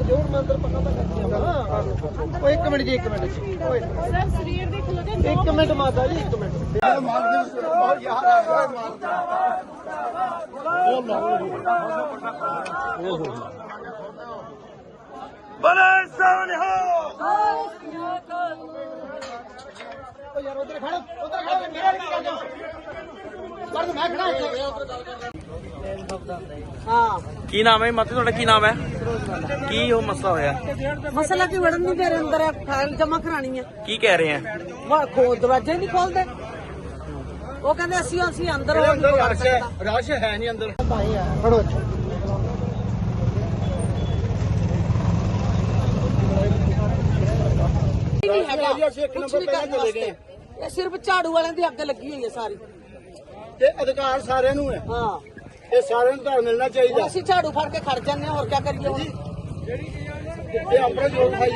ਖਲਾਉਨੇ ਇੱਕ ਮਿੰਟ ਠਹਿਰ ਜੋ ਮੈਂ ਅੰਦਰ ਪਤਾ ਤਾਂ ਕਰਦੀ ਹਾਂ ਉਹ ਇੱਕ ਮਿੰਟ ਜੀ ਇੱਕ ਮਿੰਟ ਜੀ। ਓਏ। ਸਰ ਸਰੀਰ ਦੇ ਖਲੋ ਜਾ ਇੱਕ ਮਿੰਟ। ਮਾਤਾ ਜੀ ਇੱਕ ਮਿੰਟ। ਓ ਯਾਰ ਉਧਰ ਖੜ ਉਧਰ ਖੜ ਮੇਰਾ ਕੀ ਕਰਦਾ ਕਰ ਦੂੰ ਮੈਂ ਖੜਾ ਇੱਥੇ। ਹਾਂ। ਕੀ ਨਾਮ ਹੈ ਮਾਤਾ ਤੁਹਾਡਾ ਕੀ ਨਾਮ ਹੈ? ਕੀ ਉਹ ਮਸਲਾ ਹੋਇਆ? ਮਸਲਾ ਕੀ ਵੜਨ ਨਹੀਂ ਦੇ ਰਹੇ ਅੰਦਰ ਫਾਈਲ ਜਮਾ ਕਰਾਣੀ ਹੈ ਕੀ ਕਹਿ ਰਹੇ ਆ? ਵਾ ਖੋ ਦਰਵਾਜ਼ੇ ਨਹੀਂ ਖੋਲਦੇ। ਉਹ ਕਹਿੰਦੇ ਅਸੀਂ ਅਸੀਂ ਅੰਦਰ ਉਹ ਨਹੀਂ ਕਰ ਸਕਦਾ ਰਸ਼ ਹੈ ਨਹੀਂ ਅੰਦਰ। ਆ ਖੜੋ ਨਹੀਂ ਹੈਗਾ। ਕੁਛ ਨਹੀਂ ਕਰਨ। ਵਾਸਤੇ। ਇਹ ਸਿਰਫ ਝਾੜੂ ਵਾਲਿਆਂ ਦੀ ਅੱਗ ਲੱਗੀ ਹੋਈ ਹੈ ਸਾਰੀ। ਤੇ ਅਧਿਕਾਰ ਸਾਰਿਆਂ ਨੂੰ ਹੈ। ਹਾਂ। ਇਹ ਸਾਰਿਆਂ ਨੂੰ ਤਾਂ ਮਿਲਣਾ ਚਾਹੀਦਾ। ਅਸੀਂ ਝਾੜੂ ਫੜ ਕੇ ਖੜ ਜਾਂਦੇ ਹਾਂ ਹੋਰ ਕੀ ਕਰੀਏ ਹੁਣ? ਇਹ ਆਪਣਾ ਜੋਰ ਖਾਈ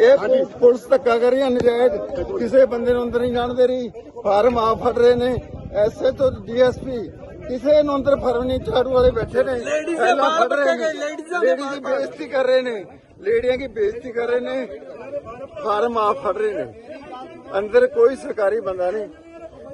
ਇਹ ਪੁ- ਪੁਲਿਸ ਧੱਕਾ ਕਰ ਰਹੀ ਹੈ ਨਜਾਇਜ਼। ਕਿਸੇ ਬੰਦੇ ਨੂੰ ਅੰਦਰ ਨਹੀਂ ਜਾਣ ਦੇ ਰਹੀ। ਫਾਰਮ ਆ ਫੜ ਰਹੇ ਨੇ। ਐਸਏ ਤੋਂ ਡੀਐਸਪੀ ਕਿਸੇ ਨੂੰ ਅੰਦਰ ਫਰਮ ਨਹੀਂ ਝਾੜੂ ਵਾਲੇ ਬੈਠੇ ਨੇ। ਪਹਿਲਾਂ ਫੜ ਰਹੇ ਨੇ। ਲੇਡੀ ਦੀ ਬੇਇੱਜ਼ਤੀ ਕਰ ਰਹੇ ਨੇ। ਲੇਡੀਆਂ ਦੀ ਬੇਇੱਜ਼ਤੀ ਕਰ ਰਹੇ ਨੇ? ਫਾਰਮ ਆ ਫੜ ਰਹੇ ਨੇ। ਅੰਦਰ ਕੋਈ ਸਰਕਾਰੀ ਬੰਦਾ ਨਹੀਂ।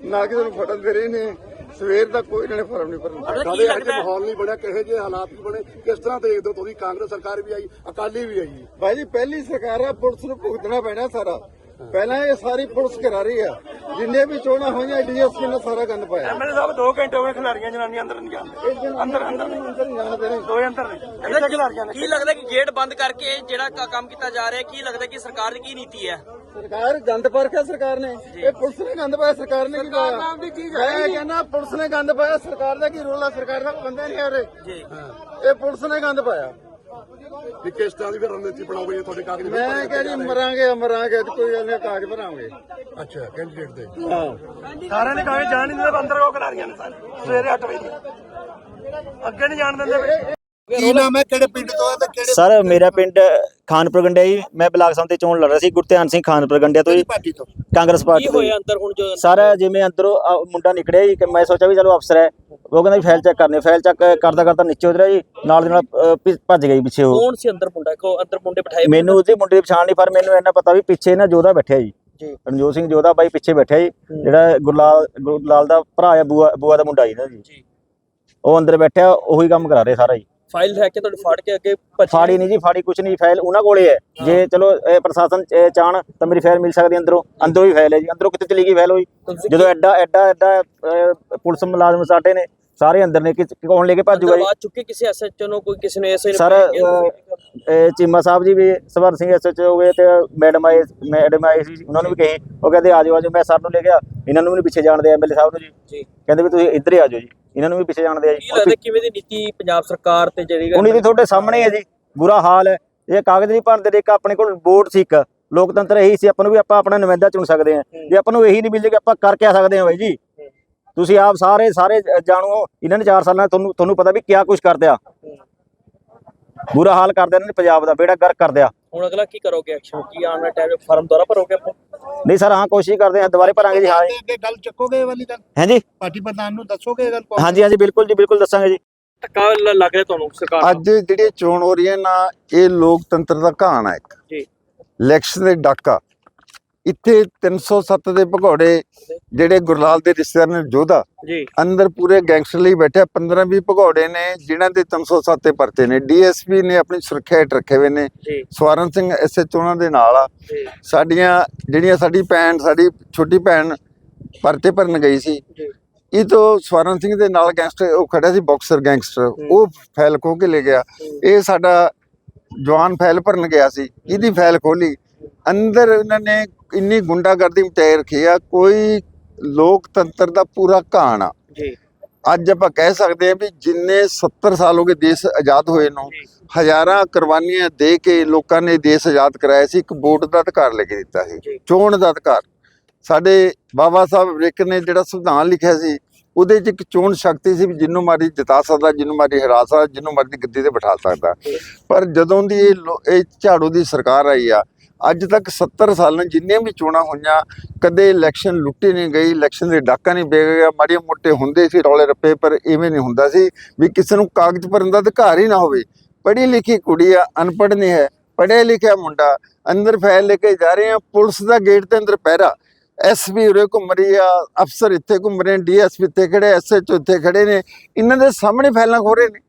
ਨਾ ਕਿਸੇ ਨੂੰ ਫੜਨ ਦੇ ਰਹੇ ਨੇ। ਸਵੇਰ ਦਾ ਕੋਈ ਇਹਨਾਂ ਨੇ ਫਾਰਮ ਨਹੀਂ ਭਰਨਾ। ਕੀ ਲੱਗਦਾ ਹੈ? ਮਾਹੌਲ ਨਹੀਂ ਬਣਿਆ ਕਿਹੋ ਜਿਹੇ ਹਾਲਾਤ ਵੀ ਬਣੇ। ਕਿਸ ਤਰ੍ਹਾਂ ਦੇਖਦੇ ਹੋ ਤੁਸੀਂ? ਕਾਂਗਰਸ ਸਰਕਾਰ ਵੀ ਆਈ ਅਕਾਲੀ ਵੀ ਆਈ। ਭਾਈ ਜੀ ਪਹਿਲੀ ਸਰਕਾਰ ਆ ਪੁਲਿਸ ਨੂੰ ਭੁਗਤਣਾ ਪੈਣਾ ਸਾਰਾ। ਪਹਿਲਾਂ ਇਹ ਸਾਰੀ ਪੁਲਿਸ ਕਰਾ ਰਹੀ ਆ। ਜਿੰਨੇ ਵੀ ਚੋਣਾਂ ਹੋਈਆਂ ਡੀਐਸਪੀ ਨੇ ਸਾਰਾ ਗੰਦ ਪਾਇਆ। ਐਮਐਲਏ ਸਾਹਿਬ 2 ਘੰਟੇ ਹੋ ਗਏ ਖਿਲਾਰੀਆਂ ਜਨਾਨੀਆਂ ਅੰਦਰ ਨਹੀਂ ਜਾਂਦੇ। ਅੰਦਰ ਅੰਦਰ ਨਹੀਂ। ਅੰਦਰ ਨਹੀਂ ਜਾਣ ਦੇ ਰਹੇ ਦੋਏ ਅੰਦਰ ਨਹੀਂ ਇੱਥੇ ਖਿਲਾਰੀਆਂ ਨੇ? ਕੀ ਲੱਗਦਾ ਕਿ ਗੇਟ ਬੰਦ ਕਰਕੇ ਜਿਹੜਾ ਕੰਮ ਕੀਤਾ ਜਾ ਰਿਹਾ ਹੈ ਕੀ ਲੱਗਦਾ ਕਿ ਸਰਕਾਰ ਦੀ ਕੀ ਨੀਤੀ ਹੈ? ਸਰਕਾਰ ਗੰਦ ਪਰਖਿਆ ਸਰਕਾਰ ਨੇ। ਇਹ ਪੁਲਿਸ ਨੇ ਗੰਦ ਪਾਇਆ ਸਰਕਾਰ ਨੇ ਕੀ ਪਾਇਆ? ਮੈਂ ਕਹਿੰਦਾ ਪੁਲਿਸ ਨੇ ਗੰਦ ਪਾਇਆ ਸਰਕਾਰ ਦਾ ਕੀ ਰੋਲ ਆ? ਸਰਕਾਰ ਦਾ ਬੰਦੇ ਨਹੀਂ ਆ ਰਹੇ ਜੀ। ਇਹ ਪੁਲਿਸ ਨੇ ਗੰਦ ਪਾਇਆ। ਵੀ ਕਿਸ ਤਰ੍ਹਾਂ ਦੀ ਫਿਰ ਰਣਨੀਤੀ ਬਣਾਓਗੇ ਜੇ ਤੁਹਾਡੇ ਕਾਗਜ਼ ਮੈਂ ਕਹਿੰਦੀ ਮਰਾਂਗੇ ਮਰਾਂਗੇ ਤੇ ਕੋਈ ਗੱਲ ਨਹੀਂ ਕਾਗਜ਼ ਭਰਾਂਗੇ ਅੱਛਾ ਕੈਂਡੀਡੇਟ ਦੇ। ਸਾਰਿਆਂ ਨੇ ਕਹੇ ਜਾਣ ਨਹੀਂ ਦਿੰਦੇ ਅੰਦਰ ਕੋ ਖਿਲਾਰੀਆਂ ਨੇ ਸਾਰੇ। ਸਵੇਰੇ 8 ਵਜੇ ਅੱਗੇ ਨਹੀਂ ਜਾਣ ਦਿੰਦੇ ਕੀ ਨਾਮ ਹੈ? ਕਿਹੜੇ ਪਿੰਡ ਤੋਂ ਹੈ ਤੇ ਕਿਹੜੇ ਸਰ ਮੇਰਾ ਪਿੰਡ ਖਾਨਪੁਰ ਗੰਡਿਆ ਜੀ। ਮੈਂ ਬਲਾਕ ਸੰਮਤੀ ਚੋਣ ਲੜ ਰਿਹਾ ਸੀ ਗੁਰਧਿਆਨ ਸਿੰਘ ਖਾਨਪੁਰ ਗੰਡਿਆ ਤੋਂ ਜੀ। ਪਾਰਟੀ ਤੋਂ? ਕਾਂਗਰਸ ਪਾਰਟੀ ਤੋਂ ਜੀ। ਅੰਦਰ ਹੁਣ ਜੋ ਸਰ ਜਿਵੇਂ ਅੰਦਰੋਂ ਆ ਮੁੰਡਾ ਨਿਕਲਿਆ ਜੀ ਕਿ ਮੈਂ ਸੋਚਿਆ ਵੀ ਚਲੋ ਅਫਸਰ ਹੈ। ਉਹ ਕਹਿੰਦਾ ਫਾਈਲ ਚੈੱਕ ਕਰਨੀ ਫਾਈਲ ਚੈੱਕ ਕਰਦਾ ਕਰਦਾ ਨੀਚੇ ਉਤਰਿਆ ਜੀ ਨਾਲ ਦੇ ਨਾਲ ਭੱਜ ਗਈ ਪਿੱਛੇ ਉਹ। ਕੌਣ ਸੀ ਅੰਦਰ ਮੁੰਡਾ? ਕੋ ਅੰਦਰ ਮੁੰਡੇ ਬਿਠਾਏ ਮੈਨੂੰ ਉਹਦੇ ਮੁੰਡੇ ਦੀ ਪਛਾਣ ਨਹੀਂ ਪਰ ਮੈਨੂੰ ਇੰਨਾ ਪਤਾ ਵੀ ਪਿੱਛੇ ਨਾ ਜੋਧਾ ਬੈਠਿਆ ਜੀ। ਰਣਜੋਤ ਸਿੰਘ ਜੋਧਾ ਬਾਈ ਪਿੱਛੇ ਬੈਠਿਆ ਜੀ। ਜਿਹੜਾ ਗੁਰਲਾਲ ਗੁਰਲਾਲ ਦਾ ਭਰਾ ਆ ਬੂਆ ਬੂਆ ਦਾ ਮੁੰਡਾ ਜੀ ਨਾ ਜੀ। ਉਹ ਅੰਦਰ ਬੈਠਿਆ ਉਹੀ ਕੰਮ ਕਰਾ ਰਹੇ ਸਾਰਾ ਜੀ। ਫਾਈਲ ਲੈ ਕੇ ਤੁਹਾਡੇ ਫਾੜ ਕੇ ਅੱਗੇ। ਫਾੜੀ ਨਹੀਂ ਜੀ ਫਾੜੀ ਕੁਛ ਨਹੀਂ ਫਾਈਲ ਉਹਨਾਂ ਕੋਲੇ ਹੈ। ਜੇ ਚਲੋ ਇਹ ਪ੍ਰਸ਼ਾਸਨ ਚ- ਚਾਹਣ ਤਾਂ ਮੇਰੀ ਫਾਈਲ ਮਿਲ ਸਕਦੀ ਹੈ ਅੰਦਰੋਂ। ਅੰਦਰੋਂ ਹੀ ਫਾਈਲ ਹੈ ਜੀ। ਅੰਦਰੋਂ ਕਿੱਥੇ ਚਲੀ ਗਈ ਫਾਈਲ ਹੋਈ? ਤੁਸੀਂ ਜਦੋਂ ਐਡਾ ਐਡਾ ਐਡਾ ਅਹ, ਪੁਲਿਸ ਮੁਲਾਜ਼ਮ ਸਾਡੇ ਨੇ ਸਾਰੇ ਅੰਦਰ ਨੇ ਕਿ ਕੌਣ ਲੈ ਕੇ ਭੱਜੂਗਾ ਜੀ ਬਾਅਦ ਚੁੱਕੇ ਕਿਸੇ ਐਸਐਚਓ ਨੂੰ ਕੋਈ ਕਿਸੇ ਨੇ ਐਸਏ ਸਰ ਚੀਮਾ ਸਾਹਿਬ ਜੀ ਵੀ ਸਵਰ ਸਿੰਘ ਐਸਐਚਓ ਹੋ ਗਏ ਤੇ ਮੈਡਮ ਆਏ ਮੈਡਮ ਆਏ ਸੀ ਉਹਨਾਂ ਨੂੰ ਵੀ ਕਹੀ ਉਹ ਕਹਿੰਦੇ ਆ ਜਾਓ ਆ ਜਾਓ ਮੈਂ ਸਰ ਨੂੰ ਲੈ ਗਿਆ ਇਹਨਾਂ ਨੂੰ ਵੀ ਪਿੱਛੇ ਜਾਣਦੇ ਐਮਐਲਏ ਸਾਹਿਬ ਨੂੰ ਜੀ। ਜੀ। ਕਹਿੰਦੇ ਵੀ ਤੁਸੀਂ ਇੱਧਰ ਹੀ ਆ ਜਾਓ ਜੀ। ਇਹਨਾਂ ਨੂੰ ਵੀ ਪਿੱਛੇ ਜਾਣਦੇ ਆ ਕੀ ਲੱਗਦਾ ਕਿਵੇਂ ਦੀ ਨੀਤੀ ਪੰਜਾਬ ਸਰਕਾਰ ਤੇ ਜਿਹੜੀ ਉਹਨੀ ਦੀ ਤੁਹਾਡੇ ਸਾਹਮਣੇ ਹੈ ਜੀ। ਬੁਰਾ ਹਾਲ ਹੈ। ਇਹ ਕਾਗਜ਼ ਨਹੀਂ ਭਰਦੇ ਦੇ ਇੱਕ ਆਪਣੇ ਕੋਲ ਵੋਟ ਸੀ ਇੱਕ ਲੋਕਤੰਤਰ ਇਹੀ ਸੀ ਆਪਾਂ ਨੂੰ ਵੀ ਆਪਾਂ ਆਪਣਾ ਨੁਮਾਇੰਦਾ ਚੁਣ ਸਕਦੇ ਹਾਂ। ਜੇ ਆਪਾਂ ਨੂੰ ਇਹੀ ਨਹੀਂ ਮਿਲ ਜੇ ਆਪਾਂ ਕਰ ਕਿਆ ਸਕਦੇ ਹਾਂ ਬਾਈ ਜੀ? ਤੁਸੀਂ ਆਪ ਸਾਰੇ ਸਾਰੇ ਜਾਣੋ ਇਹਨਾਂ ਨੇ 4 ਸਾਲਾਂ ਤੁਹਾਨੂੰ ਤੁਹਾਨੂੰ ਪਤਾ ਵੀ ਕਿਆ ਕੁਝ ਕਰਦਿਆ ਬੁਰਾ ਹਾਲ ਕਰਦੇ ਇਹਨਾਂ ਨੇ ਪੰਜਾਬ ਦਾ ਬੇੜਾ ਗਰਕ ਕਰਦਿਆ ਹੁਣ ਅਗਲਾ ਕੀ ਕਰੋਗੇ ਐਕਸ਼ਨ ਕੀ ਆਉਣ ਵਾਲੇ ਟਾਈਮ ਫਾਰਮ ਦੁਆਰਾ ਭਰੋਗੇ ਆਪਾਂ? ਨਹੀਂ ਸਰ ਹਾਂ ਕੋਸ਼ਿਸ਼ ਕਰਦੇ ਹਾਂ ਦੁਬਾਰੇ ਭਰਾਂਗੇ ਜੀ ਹਾਂ ਅੱਗੇ ਗੱਲ ਚੱਕੋਗੇ ਇਹ ਵਾਲੀ ਗੱਲ ਹਾਂਜੀ ਪਾਰਟੀ ਪ੍ਰਧਾਨ ਨੂੰ ਦੱਸੋਗੇ ਇਹ ਗੱਲ ਹਾਂਜੀ ਹਾਂਜੀ ਬਿਲਕੁਲ ਜੀ ਬਿਲਕੁਲ ਦੱਸਾਂਗੇ ਜੀ। ਧੱਕਾ ਲੱਗ ਰਿਹਾ ਤੁਹਾਨੂੰ ਸਰਕਾਰ ਅੱਜ ਜਿਹੜੀ ਚੋਣ ਹੋ ਰਹੀ ਹੈ ਨਾ ਇਹ ਲੋਕਤੰਤਰ ਦਾ ਕਹਾਣ ਹੈ ਇੱਕ। ਜੀ। ਇਲੈਕਸ਼ਨ ਦੇ ਡਾਕਾ। ਇੱਥੇ 307 ਦੇ ਭਗੌੜੇ ਜਿਹੜੇ ਗੁਰਲਾਲ ਦੇ ਰਿਸ਼ਤੇਦਾਰ ਨੇ ਜੋਧਾ ਜੀ। ਅੰਦਰ ਪੂਰੇ ਗੈਂਗਸਟਰ ਲਈ ਬੈਠੇ 15 20 ਭਗੌੜੇ ਨੇ ਜਿਨ੍ਹਾਂ ਦੇ 307 ਤੇ ਪਰਚੇ ਨੇ। ਡੀਐਸਪੀ ਨੇ ਆਪਣੀ ਸੁਰੱਖਿਆ ਹੇਠ ਰੱਖੇ ਹੋਏ ਨੇ। ਸਵਾਰਨ ਸਿੰਘ ਐਸਐਚ ਉਹਨਾਂ ਦੇ ਨਾਲ ਆ। ਸਾਡੀਆਂ ਜਿਹੜੀਆਂ ਸਾਡੀ ਭੈਣ ਸਾਡੀ ਛੋਟੀ ਭੈਣ ਪਰਚੇ ਭਰਨ ਗਈ ਸੀ। ਇਹ ਤੋਂ ਸਵਰਨ ਸਿੰਘ ਦੇ ਨਾਲ ਗੈਂਗਸਟਰ ਉਹ ਖੜਾ ਸੀ ਬਾਕਸਰ ਗੈਂਗਸਟਰ। ਉਹ ਫਾਈਲ ਖੋ ਕੇ ਲੈ ਗਿਆ। ਇਹ ਸਾਡਾ ਜਵਾਨ ਫਾਈਲ ਭਰਨ ਗਿਆ ਸੀ। ਇਹਦੀ ਫਾਈਲ ਖੋਲੀ ਅੰਦਰ ਇਹਨਾਂ ਨੇ ਇੰਨੀ ਗੁੰਡਾਗਰਦੀ ਮਚਾਈ ਰੱਖੀ ਆ ਕੋਈ ਲੋਕਤੰਤਰ ਦਾ ਪੂਰਾ ਕਹਾਣ ਆ। ਜੀ। ਅੱਜ ਆਪਾਂ ਕਹਿ ਸਕਦੇ ਹਾਂ ਵੀ ਜਿੰਨੇ 70 ਸਾਲ ਹੋ ਗਏ ਦੇਸ਼ ਆਜ਼ਾਦ ਹੋਏ ਨੂੰ ਹਜ਼ਾਰਾਂ ਕੁਰਬਾਨੀਆਂ ਦੇ ਕੇ ਲੋਕਾਂ ਨੇ ਦੇਸ਼ ਆਜ਼ਾਦ ਕਰਾਇਆ ਸੀ ਇੱਕ ਵੋਟ ਦਾ ਅਧਿਕਾਰ ਲੈ ਕੇ ਦਿੱਤਾ ਸੀ। ਚੋਣ ਦਾ ਅਧਿਕਾਰ। ਸਾਡੇ ਬਾਬਾ ਸਾਹਿਬ ਰਿਕ ਨੇ ਜਿਹੜਾ ਸੰਵਿਧਾਨ ਲਿਖਿਆ ਸੀ ਉਹਦੇ 'ਚ ਇੱਕ ਚੋਣ ਸ਼ਕਤੀ ਸੀ ਵੀ ਜਿੰਨੂੰ ਮਾਰੀ ਜਿਤਾ ਸਕਦਾ ਜਿੰਨੂੰ ਮਾਰੀ ਹਰਾ ਸਕਦਾ ਜਿੰਨੂੰ ਮਰਜ਼ੀ ਗੱਦੀ ਤੇ ਬਿਠਾ ਸਕਦਾ। ਪਰ ਜਦੋਂ ਦੀ ਇਹ ਝਾੜੂ ਦੀ ਸਰਕਾਰ ਆਈ ਆ ਅੱਜ ਤੱਕ 70 ਸਾਲਾਂ ਜਿੰਨੀਆਂ ਵੀ ਚੋਣਾਂ ਹੋਈਆਂ, ਕਦੇ ਇਲੈਕਸ਼ਨ ਲੁੱਟੀ ਨਹੀਂ ਗਈ ਇਲੈਕਸ਼ਨ ਦੇ ਡਾਕਾ ਨਹੀਂ ਵੇ ਗਿਆ ਮਾੜੇ ਮੋਟੇ ਹੁੰਦੇ ਸੀ ਰੌਲੇ ਰੱਪੇ, ਪਰ ਇਵੇਂ ਨਹੀਂ ਹੁੰਦਾ ਸੀ ਵੀ ਕਿਸੇ ਨੂੰ ਕਾਗਜ਼ ਭਰਨ ਦਾ ਅਧਿਕਾਰ ਹੀ ਨਾ ਹੋਵੇ। ਪੜ੍ਹੀ ਲਿਖੀ ਕੁੜੀ ਆ, ਅਨਪੜ੍ਹ ਨਹੀਂ ਹੈ, ਪੜ੍ਹਿਆ ਲਿਖਿਆ ਮੁੰਡਾ, ਅੰਦਰ ਫੈਲ ਲੈ ਕੇ ਜਾ ਰਹੇ ਆ ਪੁਲਿਸ ਦਾ ਗੇਟ ਦੇ ਅੰਦਰ ਪਹਿਰਾ। ਐਸਪੀ ਉਰੇ ਘੁੰਮ ਰਹੀ ਆ, ਅਫਸਰ ਇੱਥੇ ਘੁੰਮ ਰਹੇ ਡੀਐਸਪੀ ਇੱਥੇ ਖੜੇ ਐਸਐਚਓ ਇੱਥੇ ਖੜੇ ਨੇ, ਇਹਨਾਂ ਦੇ ਸਾਹਮਣੇ ਫੈਲਾਂ ਖੋ ਰਹੇ ਨੇ।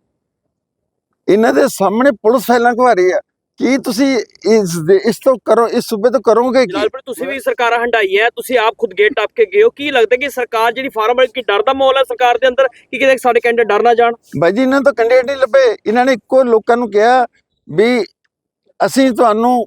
ਇਹਨਾਂ ਦੇ ਸਾਹਮਣੇ ਪੁਲਿਸ ਫੈਲਾਂ ਖਵਾ ਰਹੀ ਆ। ਕੀ ਤੁਸੀਂ ਇਸ ਦੇ- ਇਸ ਤੋਂ ਕਰੋ ਇਸ ਸੂਬੇ ਤੋਂ ਕਰੋਗੇ ਕੀ? ਜਲਾਲਪੁਰ ਤੁਸੀਂ ਵੀ ਸਰਕਾਰਾਂ ਹੰਡਾਈ ਹੈ ਤੁਸੀਂ ਆਪ ਖੁਦ ਗੇਟ ਟੱਪ ਕੇ ਗਏ ਹੋ। ਕੀ ਲੱਗਦਾ ਕਿ ਸਰਕਾਰ ਜਿਹੜੀ ਫਾਰਮ ਵਾਲੀ ਕੀ ਡਰ ਦਾ ਮਾਹੌਲ ਹੈ ਸਰਕਾਰ ਦੇ ਅੰਦਰ? ਕਿ ਕਿਤੇ ਸਾਡੇ ਕੈਂਡੀਡੇਟ ਡਰ ਨਾ ਜਾਣ? ਬਾਈ ਜੀ ਇਹਨਾਂ ਤੋਂ ਕੈਂਡੀਡੇਟ ਨਹੀਂ ਲੱਭੇ। ਇਹਨਾਂ ਨੇ ਇੱਕੋ ਲੋਕਾਂ ਨੂੰ ਕਿਹਾ ਵੀ ਅਸੀਂ ਤੁਹਾਨੂੰ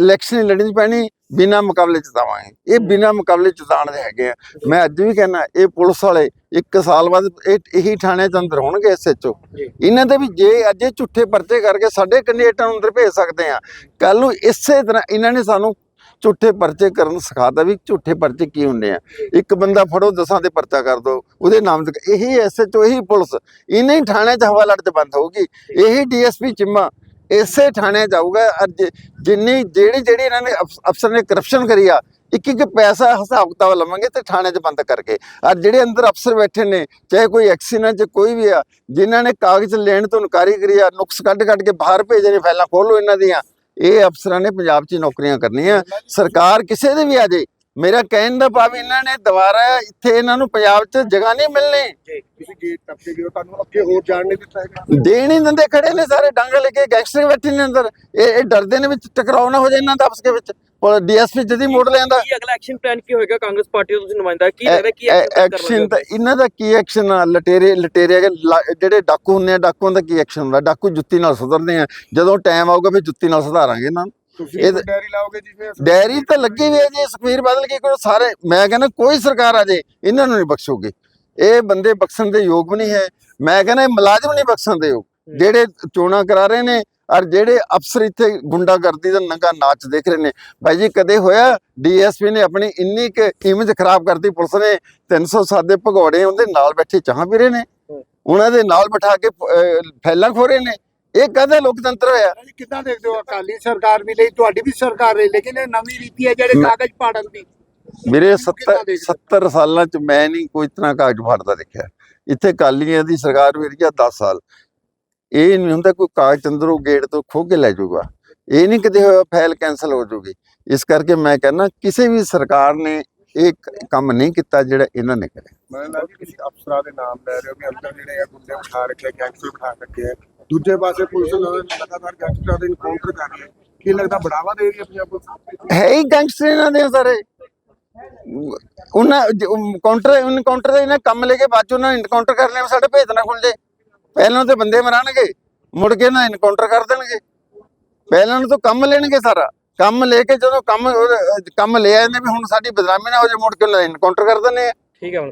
ਇਲੈਕਸ਼ਨ ਨਹੀਂ ਲੜਨੀ ਪੈਣੀ। ਬਿਨਾਂ ਮੁਕਾਬਲੇ ਜਿਤਾਵਾਂਗੇ ਇਹ ਬਿਨਾਂ ਮੁਕਾਬਲੇ ਜਿਤਾਣ ਦੇ ਹੈਗੇ ਆ। ਮੈਂ ਅੱਜ ਵੀ ਕਹਿੰਦਾ ਇਹ ਪੁਲਿਸ ਵਾਲੇ ਇੱਕ ਸਾਲ ਬਾਅਦ ਇਹ ਇਹੀ ਥਾਣੇ ਚ ਅੰਦਰ ਹੋਣਗੇ ਐਸਐਚਓ। ਇਹਨਾਂ ਦੇ ਵੀ ਜੇ ਅੱਜ ਇਹ ਝੂਠੇ ਪਰਚੇ ਕਰਕੇ ਸਾਡੇ ਕੈਂਡੀਡੇਟਾਂ ਨੂੰ ਅੰਦਰ ਭੇਜ ਸਕਦੇ ਆ। ਕੱਲ ਨੂੰ ਇਸੇ ਤਰ੍ਹਾਂ ਇਹਨਾਂ ਨੇ ਸਾਨੂੰ ਝੂਠੇ ਪਰਚੇ ਕਰਨ ਸਿਖਾਤਾ ਵੀ ਝੂਠੇ ਪਰਚੇ ਕੀ ਹੁੰਦੇ ਆ। ਇੱਕ ਬੰਦਾ ਫੜੋ ਦਸਾਂ ਤੇ ਪਰਚਾ ਕਰ ਦੋ ਉਹਦੇ ਨਾਮ ਤੇ ਇਹੀ ਐਸਐਚਓ ਇਹੀ ਪੁਲਿਸ ਇਹਨੇ ਹੀ ਥਾਣੇ 'ਚ ਹਵਾ ਲੜ 'ਚ ਬੰਦ ਹੋਊਗੀ। ਇਹੀ ਡੀਐਸਪੀ ਚਿੰਮਾ ਇਸੇ ਥਾਣੇ ਜਾਊਗਾ। ਜਿੰਨੀ ਜਿਹੜੀ ਜਿਹੜੀ ਇਹਨਾਂ ਨੇ ਅਫ- ਅਫਸਰ ਨੇ ਕਰਪਸ਼ਨ ਕਰੀ ਆ ਇੱਕ ਇੱਕ ਪੈਸਾ ਹਿਸਾਬ ਕਿਤਾਬ ਲਵਾਂਗੇ ਤੇ ਥਾਣੇ 'ਚ ਬੰਦ ਕਰਕੇ। ਔਰ ਜਿਹੜੇ ਅੰਦਰ ਅਫਸਰ ਬੈਠੇ ਨੇ ਚਾਹੇ ਕੋਈ ਐਕਸੀਡੈਂਟ 'ਚ ਕੋਈ ਵੀ ਆ ਜਿਨ੍ਹਾਂ ਨੇ ਕਾਗਜ਼ ਲੈਣ ਤੋਂ ਇਨਕਾਰੀ ਕਰੀ ਆ ਨੁਕਸ ਕੱਢ ਕੱਢ ਕੇ ਬਾਹਰ ਭੇਜੇ ਨੇ ਫਾਈਲਾਂ ਖੋਲੋ ਇਹਨਾਂ ਦੀਆਂ। ਇਹ ਅਫਸਰਾਂ ਨੇ ਪੰਜਾਬ 'ਚ ਨੌਕਰੀਆਂ ਕਰਨੀਆਂ। ਸਰਕਾਰ ਕਿਸੇ ਦੇ ਵੀ ਆ ਜੇ ਮੇਰਾ ਕਹਿਣ ਦਾ ਭਾਵ ਇਹਨਾਂ ਨੇ ਦੁਬਾਰਾ ਇੱਥੇ ਇਹਨਾਂ ਨੂੰ ਪੰਜਾਬ 'ਚ ਜਗ੍ਹਾ ਨਹੀਂ ਮਿਲਣੀ। ਤੁਸੀਂ ਗੇਟ ਟੱਪ ਕੇ ਗਏ ਤੁਹਾਨੂੰ ਅੱਗੇ ਹੋਰ ਜਾਣ ਨਹੀਂ ਦਿੱਤਾ ਹੈਗਾ ਦੇਣ ਹੀ ਦਿੰਦੇ ਖੜੇ ਨੇ ਸਾਰੇ ਡਾਂਗੇ ਲੈ ਕੇ ਗੈਂਗਸਟਰ ਬੈਠੇ ਨੇ ਅੰਦਰ। ਇਹ ਇਹ ਡਰਦੇ ਨੇ ਵਿੱਚ ਟਕਰਾਓ ਨਾ ਹੋ ਜਾਏ ਇਹਨਾਂ ਦਾ ਆਪਸ ਦੇ ਵਿੱਚ। ਡੀਐਸਪੀ ਜਦੀ ਮੋੜ ਲੈਂਦਾ ਕੀ ਅਗਲਾ ਐਕਸ਼ਨ ਪਲਾਨ ਕੀ ਹੋਏਗਾ? ਕਾਂਗਰਸ ਪਾਰਟੀ ਦਾ ਤੁਸੀਂ ਨੁਮਾਇੰਦਾ ਕੀ ਲੱਗਦਾ ਕੀ ਐਕਸ਼ਨ ਤਾਂ ਇਹਨਾਂ ਦਾ ਕੀ ਐਕਸ਼ਨ ਆ? ਲਟੇਰੇ ਲਟੇਰੇ ਜਿਹੜੇ ਡਾਕੂ ਹੁੰਦੇ ਆ ਡਾਕੂਆਂ ਦਾ ਕੀ ਐਕਸ਼ਨ ਹੁੰਦਾ? ਡਾਕੂ ਜੁੱਤੀ ਨਾਲ ਸੁਧਰਦੇ ਆ। ਜਦੋਂ ਟਾਈਮ ਆਊਗਾ ਫਿਰ ਜੁੱਤੀ ਨਾਲ ਸੁਧਾਰਾਂਗੇ ਇਹਨਾਂ ਨੂੰ। ਤੁਸੀਂ ਇਹ- ਕੋਈ ਡੈਰੀ ਲਾਓਗੇ ਜਿਵੇਂ ਡੈਰੀ ਤਾਂ ਲੱਗੀ ਹੋਈ ਹੈ ਜੀ ਸੁਖਬੀਰ ਬਾਦਲ ਕੀ ਕੋਲ ਸਾਰੇ ਮੈਂ ਕਹਿੰਦਾ ਕੋਈ ਸਰਕਾਰ ਆ ਜੇ ਇਹਨਾਂ ਨੂੰ ਨਹੀਂ ਬਖਸ਼ੋਗੇ। ਇਹ ਬੰਦੇ ਬਖਸ਼ਣ ਦੇ ਯੋਗ ਵੀ ਨਹੀਂ ਹੈ। ਮੈਂ ਕਹਿੰਦਾ ਇਹ ਮੁਲਾਜ਼ਮ ਨਹੀਂ ਬਖਸ਼ਣ ਦੇ ਯੋਗ ਜਿਹੜੇ ਚੋਣਾਂ ਕਰਾ ਰਹੇ ਨੇ ਔਰ ਜਿਹੜੇ ਅਫਸਰ ਇੱਥੇ ਗੁੰਡਾਗਰਦੀ ਦਾ ਨੰਗਾ ਨਾਚ ਦੇਖ ਰਹੇ ਨੇ। ਭਾਈ ਜੀ ਕਦੇ ਹੋਇਆ ਡੀਐਸਪੀ ਨੇ ਆਪਣੀ ਇੰਨੀ ਕਿ ਇਮੇਜ ਖਰਾਬ ਕਰਤੀ ਪੁਲਿਸ ਨੇ 307 ਦੇ ਭਗੌੜੇ ਉਹਦੇ ਨਾਲ ਬੈਠੇ ਚਾਹ ਪੀ ਰਹੇ ਨੇ। ਉਹਨਾਂ ਦੇ ਨਾਲ ਬਿਠਾ ਕੇ ਅਹ, ਫੈਲਾਂ ਖੋ ਰਹੇ ਨੇ। ਇਹ ਕਦੇ ਲੋਕਤੰਤਰ ਹੋਇਆ? ਜੀ ਕਿੱਦਾਂ ਦੇਖਦੇ ਹੋ? ਅਕਾਲੀ ਸਰਕਾਰ ਵੀ ਲਈ ਤੁਹਾਡੀ ਵੀ ਸਰਕਾਰ ਰਹੀ ਲੇਕਿਨ ਇਹ ਨਵੀਂ ਰੀਤੀ ਹੈ ਜਿਹੜੇ ਕਾਗਜ਼ ਪਾੜਨ ਦੀ। ਮੇਰੇ ਕਿੱਦਾਂ 70 ਦੇਖਦੇ? 70 ਸਾਲਾਂ ਚ ਮੈਂ ਨਹੀਂ ਕੋਈ ਤਰ੍ਹਾਂ ਕਾਗਜ਼ ਫਾੜਦਾ ਦੇਖਿਆ। ਇੱਥੇ ਕਾਲੀਆਂ ਦੀ ਸਰਕਾਰ ਵੀ ਰਹੀ ਆ 10 ਸਾਲ। ਇਹ ਨਹੀਂ ਹੁੰਦਾ ਕੋਈ ਕਾਗਜ਼ ਅੰਦਰੋਂ ਗੇਟ ਤੋਂ ਖੋ ਕੇ ਲੈ ਜਾਊਗਾ। ਇਹ ਨਹੀਂ ਕਿਤੇ ਹੋਇਆ ਫਾਈਲ ਕੈਨਸਲ ਹੋ ਜਾਊਗੀ। ਇਸ ਕਰਕੇ ਮੈਂ ਕਹਿੰਦਾ ਕਿਸੇ ਵੀ ਸਰਕਾਰ ਨੇ ਇਹ ਕੰਮ ਨਹੀਂ ਕੀਤਾ ਜਿਹੜਾ ਇਹਨਾਂ ਨੇ ਕਰਿਆ। ਮੈਂ ਲੱਗੀ ਤੁਸੀਂ ਅਫਸਰਾਂ ਦੇ ਨਾਮ ਲੈ ਰਹੇ ਹੋ ਕਿ ਅੰਦਰ ਜਿਹੜੇ ਆ ਗੁੰਡੇ ਉਠਾ ਰੱਖੇ ਗੈਂਗਸਟਰ ਉਠਾ ਰੱਖੇ ਆ। ਦੂਜੇ ਪਾਸੇ ਪੁਲਿਸ ਲਗਾਤਾਰ ਗੈਂਗਸਟਰਾਂ ਦੇ ਇਨਕਾਊਂਟਰ ਕਰ ਰਹੀ ਹੈ। ਕੀ ਲੱਗਦਾ ਬੜਾਵਾ ਦੇ ਰਹੀ ਹੈ ਪੰਜਾਬ ਪੁਲਿਸ? ਹੈ ਹੀ ਗੈਂਗਸਟਰ ਇਹਨਾਂ ਦੇ ਸਾਰੇ। ਉਹਨਾਂ ਕਾਊਂਟਰ ਕਾਊਂਟਰ ਦੇ ਇਹਨਾਂ ਕੰਮ ਲੈ ਕੇ ਬਾਅਦ ਚ ਉਹਨਾਂ ਇਨਕਾਊਂਟਰ ਕਰ ਲਿਆ ਸਾਡੇ ਭੇਤ ਨਾ ਖੁੱਲ ਜੇ। ਪਹਿਲਾਂ ਤੇ ਬੰਦੇ ਮਰਾਣਗੇ ਮੁੜ ਕੇ ਨਾ ਇਨਕਾਊਂਟਰ ਕਰ ਦੇਣਗੇ। ਪਹਿਲਾਂ ਨੂੰ ਤਾਂ ਕੰਮ ਲੈਣਗੇ ਸਾਰਾ। ਕੰਮ ਲੈ ਕੇ ਜਦੋਂ ਕੰਮ ਕੰਮ ਲੈ ਆਉਂਦੇ ਵੀ ਹੁਣ ਸਾਡੀ ਬਦਨਾਮੀ ਨਾ ਹੋ ਜਾਏ ਮੁੜ ਕੇ ਇਨਕਾਊਂਟਰ ਕਰ ਦਿੰਦੇ ਆ। ਠੀਕ ਹੈ ਮਨ